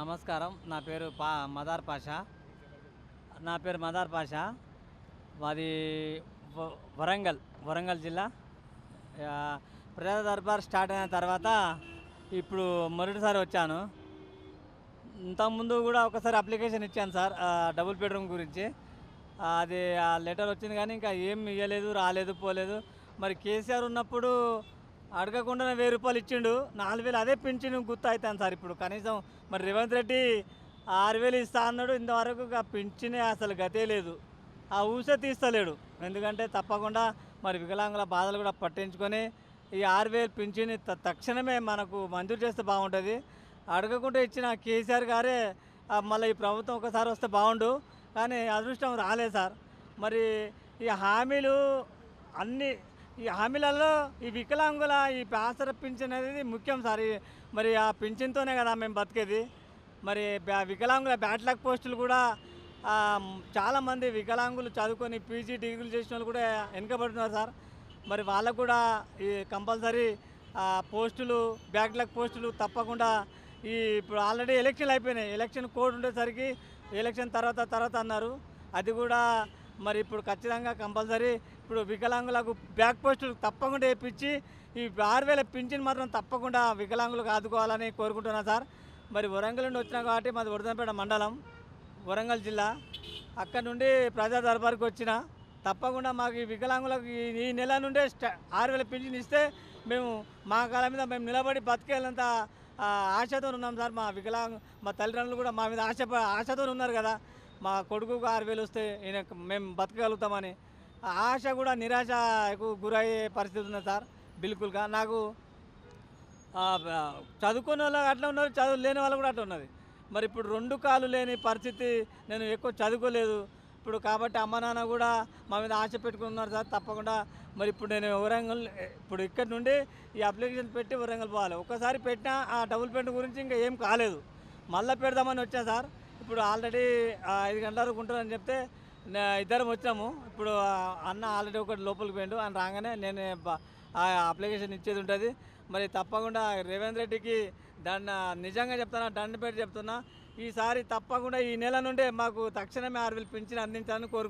నమస్కారం. నా పేరు పా మదార్ పాషా. నా పేరు మదార్ పాషా. మాది వ- వరంగల్ వరంగల్ జిల్లా. ప్రజా దర్బార్ స్టార్ట్ అయిన తర్వాత ఇప్పుడు మొదటిసారి వచ్చాను. ఇంతకుముందు కూడా ఒకసారి అప్లికేషన్ ఇచ్చాను సార్ డబుల్ బెడ్రూమ్ గురించి. అది ఆ లెటర్ వచ్చింది కానీ ఇంకా ఏం ఇవ్వలేదు రాలేదు పోలేదు. మరి కేసీఆర్ ఉన్నప్పుడు అడగకుండానే వెయ్యి రూపాయలు ఇచ్చిండు. నాలుగు వేలు అదే పింఛను గుర్తు అవుతాను సార్ ఇప్పుడు. కనీసం మరి రేవంత్ రెడ్డి ఆరు వేలు ఇస్తా అన్నాడు. ఇంతవరకు ఆ పింఛనే అసలు గతే లేదు. ఆ ఊసే తీస్తలేడు. ఎందుకంటే తప్పకుండా మరి వికలాంగుల బాధలు కూడా పట్టించుకొని ఈ ఆరు వేలు పింఛన్ తక్షణమే మనకు మంజూరు చేస్తే బాగుంటుంది. అడగకుండా ఇచ్చిన కేసీఆర్ గారే మళ్ళీ ఈ ప్రభుత్వం ఒకసారి వస్తే బాగుండు. కానీ అదృష్టం రాలేదు సార్. మరి ఈ హామీలు అన్నీ ఈ హామీలలో ఈ వికలాంగుల ఈ పేసర పింఛన్ అనేది ముఖ్యం సార్. మరి ఆ పింఛన్తోనే కదా మేము బతికేది. మరి బ్యా- వికలాంగుల బ్యాట్లాక్ పోస్టులు కూడా చాలామంది వికలాంగులు చదువుకొని పీజీ డిగ్రీలు చేసిన వాళ్ళు కూడా వెనుకబడుతున్నారు సార్. మరి వాళ్ళకు కూడా ఈ కంపల్సరీ ఆ, పోస్టులు బ్యాక్లాగ్ పోస్టులు తప్పకుండా ఈ ఇప్పుడు ఆల్రెడీ ఎలక్షన్లు అయిపోయినాయి. ఎలక్షన్ కోడ్ ఉండేసరికి ఎలక్షన్ తర్వాత తర్వాత అన్నారు. అది కూడా మరి ఇప్పుడు ఖచ్చితంగా కంపల్సరీ ఇప్పుడు వికలాంగులకు బ్యాక్ పోస్టులు తప్పకుండా వేయించి ఈ ఆరు వేల పింఛన్ మాత్రం తప్పకుండా వికలాంగులకు ఆదుకోవాలని కోరుకుంటున్నాను సార్. మరి వరంగల్ నుండి వచ్చినా కాబట్టి మాది వరదంపేట మండలం వరంగల్ జిల్లా. అక్కడ నుండి ప్రజా దర్బార్కి వచ్చిన తప్పకుండా మాకు ఈ వికలాంగులకు ఈ- నెల నుండే ఆరు వేల పింఛన్ ఇస్తే మేము మా కాళ్ళ మీద మేము నిలబడి బతికేళ్ళంత ఆశతో ఉన్నాం సార్. మా వికలాంగ మా తల్లిదండ్రులు కూడా మా మీద ఆశ ఆశతో ఉన్నారు కదా. మా కొడుకుకు ఆరు వేలు వస్తే ఈయన మేము బతకగలుగుతామని ఆ ఆశ కూడా నిరాశకు గురయ్యే పరిస్థితి ఉంది సార్ బిల్కుల్గా. నాకు చదువుకునే చదువుకున్న వాళ్ళు అట్లా ఉన్నారు చదువు లేని వాళ్ళు కూడా అట్లా ఉన్నది. మరి ఇప్పుడు రెండు కాలు లేని పరిస్థితి నేను ఎక్కువ చదువుకోలేదు. ఇప్పుడు కాబట్టి అమ్మ నాన్న కూడా మా మీద ఆశ పెట్టుకున్నారు సార్ తప్పకుండా. మరి ఇప్పుడు నేను వరంగల్ ఇప్పుడు ఇక్కడ నుండి ఈ అప్లికేషన్ పెట్టి వరంగల్ పోవాలి. ఒకసారి పెట్టినా ఆ డబుల్ పెయింట్ గురించి ఇంకా ఏం కాలేదు. మళ్ళీ పెడదామని వచ్చా సార్. ఇప్పుడు ఆల్రెడీ ఐదు గంటల వరకు ఉంటుందని చెప్తే నే- ఇద్దరం వచ్చాము ఇప్పుడు అన్న ఆల్రెడీ ఒకటి లోపలికి పోయిండు. అని రాగానే నేను ఆ అప్లికేషన్ ఇచ్చేది ఉంటుంది. మరి తప్పకుండా రేవంత్ రెడ్డికి దాన్ని నిజంగా చెప్తున్నా దండ పెట్టి చెప్తున్నా. ఈసారి తప్పకుండా ఈ నెల నుండే మాకు తక్షణమే ఆరు వేలు పింఛన్ అందించాలని కోరుకుంటున్నాను